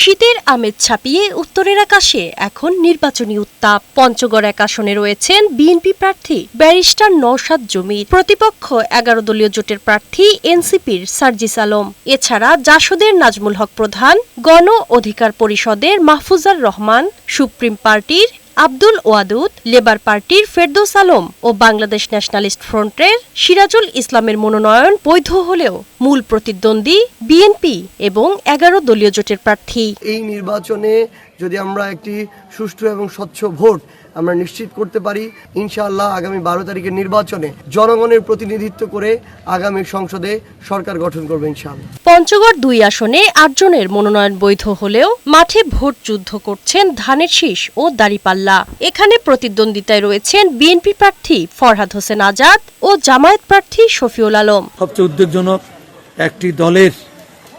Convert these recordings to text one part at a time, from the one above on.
শীতের আমেজ ছাপিয়ে উত্তরের আকাশে এখন নির্বাচনী উত্তাপ। পঞ্চগড় এক আসনে রয়েছেন বিএনপি প্রার্থী ব্যারিস্টার নওশাদ জমির। প্রতিপক্ষ এগারো দলীয় জোটের প্রার্থী এনসিপির সার্জিস আলম। এছাড়া জাসদের নাজমুল হক প্রধান, গণ অধিকার পরিষদের মাহফুজার রহমান, সুপ্রিম পার্টির আব্দুল ওয়াদুদ, লেবার পার্টির ফেরদৌস আলম ও বাংলাদেশ ন্যাশনালিস্ট ফ্রন্টের সিরাজুল ইসলামের মনোনয়ন বৈধ হলেও মূল প্রতিদ্বন্দ্বী বিএনপি এবং এগারো দলীয় জোটের প্রার্থী। এই নির্বাচনে যদি আমরা একটি সুষ্ঠু এবং স্বচ্ছ ভোট আমরা নিশ্চিত করতে পারি ইনশাআল্লাহ আগামী বারো তারিখের নির্বাচনে জনগণের প্রতিনিধিত্ব করে আগামী সংসদে সরকার গঠন করবে ইনশাআল্লাহ। পঞ্চগড় দুই আসনে আটজনের মনোনয়ন বৈধ হলেও মাঠে ভোট যুদ্ধ করছেন ধানের শীষ ও দাড়িপাল্লা। এখানে প্রতিদ্বন্দ্বিতায় রয়েছেন বিএনপি প্রার্থী ফরহাদ হোসেন আজাদ ও জামায়াত প্রার্থী শফিউল আলম। সবচেয়ে উদ্বেগজনক একটি দলের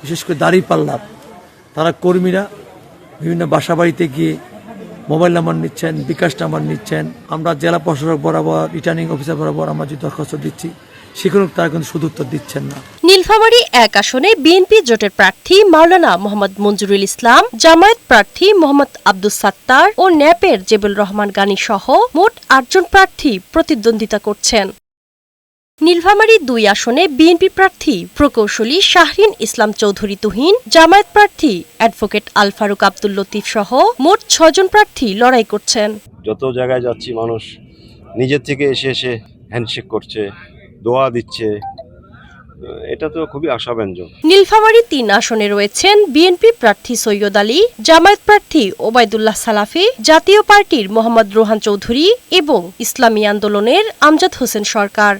বিশেষ করে দাঁড়িপাল্লা তারা কর্মীরা বিভিন্ন বাসা বাড়িতে গিয়ে মোবাইল নাম্বার নিচ্ছেন, বিকাশ নাম্বার নিচ্ছেন। আমরা জেলা প্রশাসক বরাবর রিটার্নিং অফিসার বরাবর আমরা যে দরখাস্ত দিচ্ছি সেখানেও তারা কিন্তু সুদুত্তর দিচ্ছেন না। নীলফামারী এক আসনে বিএনপি জোটের প্রার্থী মাওলানা মোহাম্মদ মঞ্জুরুল ইসলাম, জামায়াত প্রার্থী মোহাম্মদ আব্দুস সাত্তার ও ন্যাপের জেবুল রহমান গানী সহ মোট আটজন প্রার্থী প্রতিদ্বন্দ্বিতা করছেন। নীলফামারী দুই আসনে বিএনপি প্রার্থী প্রকৌশলী শাহরিন ইসলাম চৌধুরী তুহিন জামায়াত প্রার্থী অ্যাডভোকেট আল ফারুক আব্দুল লতিফ সহ মোট ছজন প্রার্থী লড়াই করছেন। যত জায়গায় যাচ্ছি মানুষ নিজের থেকে এসে এসে হ্যান্ডশেক করছে দোয়া দিচ্ছে। এটা তো খুবই আশাব্যঞ্জক। নীলফামারী তিন আসনে রয়েছেন বিএনপি প্রার্থী সৈয়দ আলী জামায়াত প্রার্থী ওবায়দুল্লাহ সালাফি জাতীয় পার্টির মোহাম্মদ রোহান চৌধুরী এবং ইসলামী আন্দোলনের আমজাদ হোসেন সরকার।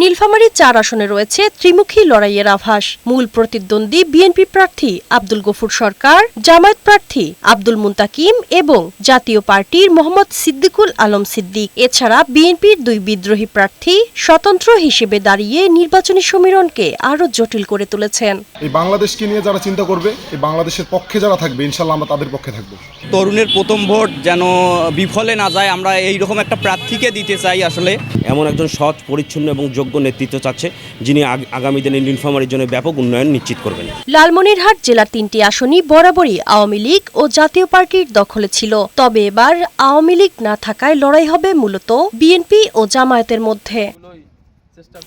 নীলফামারী চার আসনে রয়েছে ত্রিমুখী লড়াইয়ের আভাস। মূল প্রতিদ্বন্দ্বী বিএনপি প্রার্থী আব্দুল গফুর সরকার জামায়াত প্রার্থী আব্দুল মুন্তাকিম এবং জাতীয় পার্টির মোহাম্মদ সিদ্দিকুল আলম সিদ্দিক। এছাড়া বিএনপির দুই বিদ্রোহী প্রার্থী স্বতন্ত্র হিসেবে দাঁড়িয়ে নির্বাচনী সমীরণকে আরও জটিল করে তুলেছেন। এই বাংলাদেশকে নিয়ে যারা চিন্তা করবে এই বাংলাদেশের পক্ষে যারা থাকবে ইনশাল্লাহ আমরা তাদের পক্ষে থাকব। তরুণের প্রথম ভোট যেন বিফলে না যায় আমরা এইরকম একটা প্রার্থীকে দিতে চাই আসলে। এমন একজন সৎ পরিচ্ছন্ন এবং যোগ্য নেতৃত্ব চাচ্ছে যিনি আগামী দিনে নীলফামারীর জন্য ব্যাপক উন্নয়ন নিশ্চিত করবেন। লালমনিরহাট জেলার তিনটি আসনই বরাবরই আওয়ামী লীগ ও জাতীয় পার্টির দখলে ছিল। তবে এবার আওয়ামী লীগ না থাকায় লড়াই হবে মূলত বিএনপি ও জামায়াতের মধ্যে।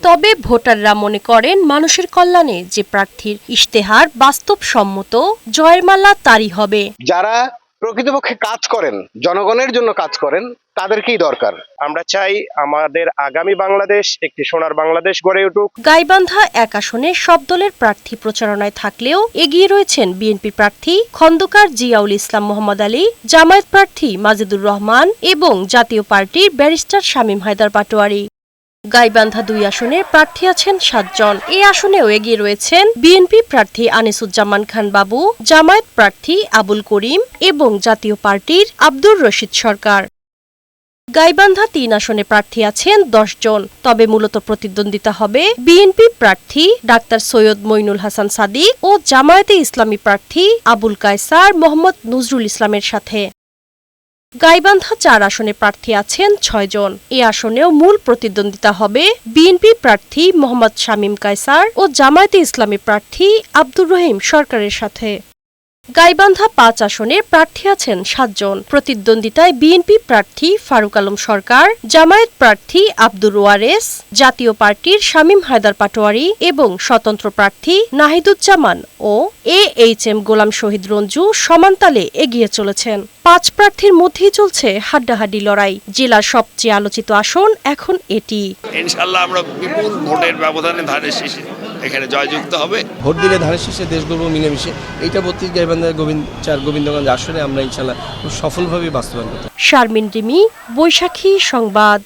তবে ভোটাররা মনে করেন মানুষের কল্যাণে যে প্রার্থীর ইশতেহার বাস্তবসম্মত জয়ের মাল্লা তারই হবে। যারা প্রকৃতপক্ষে কাজ করেন জনগণের জন্য কাজ করেন তাদেরকেই দরকার। আমরা চাই আমাদের আগামী বাংলাদেশ একটি সোনার বাংলাদেশ গড়ে উঠুক। গাইবান্ধা এক আসনে সব দলের প্রার্থী প্রচারণায় থাকলেও এগিয়ে রয়েছেন বিএনপি প্রার্থী খন্দকার জিয়াউল ইসলাম মোহাম্মদ আলী জামায়াত প্রার্থী মাজেদুর রহমান এবং জাতীয় পার্টির ব্যারিস্টার শামীম হায়দার পাটোয়ারি। গাইবান্ধা দুই আসনে প্রার্থী আছেন সাতজন। এই আসনেও এগিয়ে রয়েছেন বিএনপি প্রার্থী আনিসুজ্জামান খান বাবু, জামায়াত প্রার্থী আবুল করিম এবং জাতীয় পার্টির আব্দুর রশিদ সরকার। গাইবান্ধা তিন আসনে প্রার্থী আছেন দশ জন। তবে মূলত প্রতিদ্বন্দ্বিতা হবে বিএনপি প্রার্থী ডাক্তার সৈয়দ মইনুল হাসান সাদিক ও জামায়াতে ইসলামী প্রার্থী আবুল কায়সার মোহাম্মদ নজরুল ইসলামের সাথে। গাইবান্ধা চার আসনে প্রার্থী আছেন ছয়জন এ আসনেও মূল প্রতিদ্বন্দ্বিতা হবে বিএনপি প্রার্থী মোহাম্মদ শামীম কায়সার ও জামায়াতে ইসলামী প্রার্থী আব্দুর রহিম সরকারের সাথে। গাইবান্ধা পাঁচ আসনে প্রার্থী আছেন সাতজন। প্রতিদ্বন্দ্বিতায় বিএনপি প্রার্থী ফারুক আলম সরকার, জামায়াত প্রার্থী আব্দুর ওয়ারেস, জাতীয় পার্টির শামীম হায়দার পাটোয়ারি এবং স্বতন্ত্র প্রার্থী নাহিদুজ্জামান ও A H M Golam Shahid Ranju সমানতালে এগিয়ে চলেছেন। পাঁচ প্রার্থীর মধ্যেই চলছে হাড্ডাহাড্ডি লড়াই। জেলার সবচেয়ে আলোচিত আসন এখন এটি। ইনশাল্লাহ আমরা বিপুল ভোটের ব্যবধানে ধানের শীষে এখানে জয়যুক্ত হবে। ভোট দিলে ধানের শেষে দেশ গর্ব মিলেমিশে। এইটা বত্রিশ গাইবান্ধার গোবিন্দ চার গোবিন্দগঞ্জ আসনে আমরা ইনশাল্লাহ খুব সফলভাবে বাস্তবায়ন করতে শারমিন রিমি বৈশাখী সংবাদ।